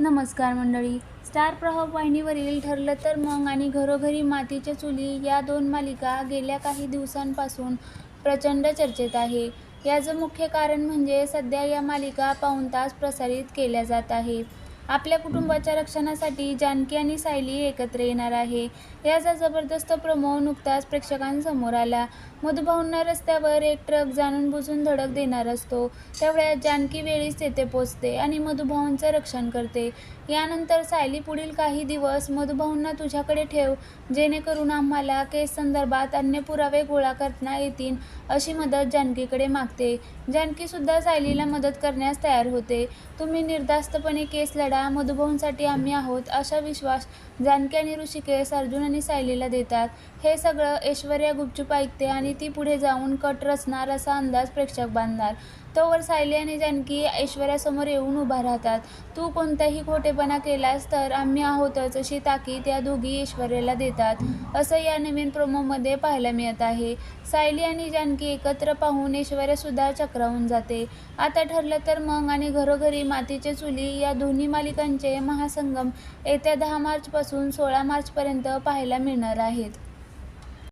नमस्कार मंडळी. स्टार प्रवाह वाहिनीवरील ठरलं तर मग आणि घरोघरी मातीच्या चुली या दोन मालिका गेल्या काही दिवसांपासून प्रचंड चर्चेत आहे. याचं मुख्य कारण म्हणजे सध्या या मालिका पाऊण तास प्रसारित केल्या जात आहेत. आपल्या कुटुंबाच्या रक्षणासाठी जानकी आणि सायली एकत्र येणार आहे. याचा जबरदस्त प्रोमो नुकताच प्रेक्षकांसमोर आला. मधुभाऊंना रस्त्यावर एक ट्रक जाणून बुजून धडक देणार असतो. त्यावेळेस जानकी वेळीच तेथे पोचते आणि मधुभाऊंचं रक्षण करते. यानंतर सायली पुढील काही दिवस मधुभाऊंना तुझ्याकडे ठेव. जेणेकरून आम्हाला केस संदर्भात अन्य पुरावे गोळा करता येतील अशी मदत जानकीकडे मागते. जानकीसुद्धा सायलीला मदत करण्यास तयार होते. तुम्ही निर्धास्तपणे केस लढा मधुभाऊंसाठी आम्ही आहोत असा विश्वास जानकी आणि ऋषिकेश अर्जुन आणि सायलीला देतात. हे सगळं ऐश्वर्या गुपचूप ऐकते आणि ती पुढे जाऊन कट रचणार असा अंदाज प्रेक्षक बांधणार. तोवर सायली आणि जानकी ऐश्वर्यासमोर येऊन उभा राहतात. तू कोणताही खोटेपणा केलास तर आम्ही आहोतच अशी ताकीद या दोघी ऐश्वर्याला देतात. असं या नवीन प्रोमोमध्ये पाहायला मिळत आहे. सायली आणि जानकी एकत्र पाहून ऐश्वर्यासुद्धा चक्रावून जाते. आता ठरलं तर मग आणि घरोघरी मातीचे चुली या दोन्ही मालिकांचे महासंगम येत्या दहा मार्चपासून सोळा मार्चपर्यंत पाहायला मिळणार आहेत.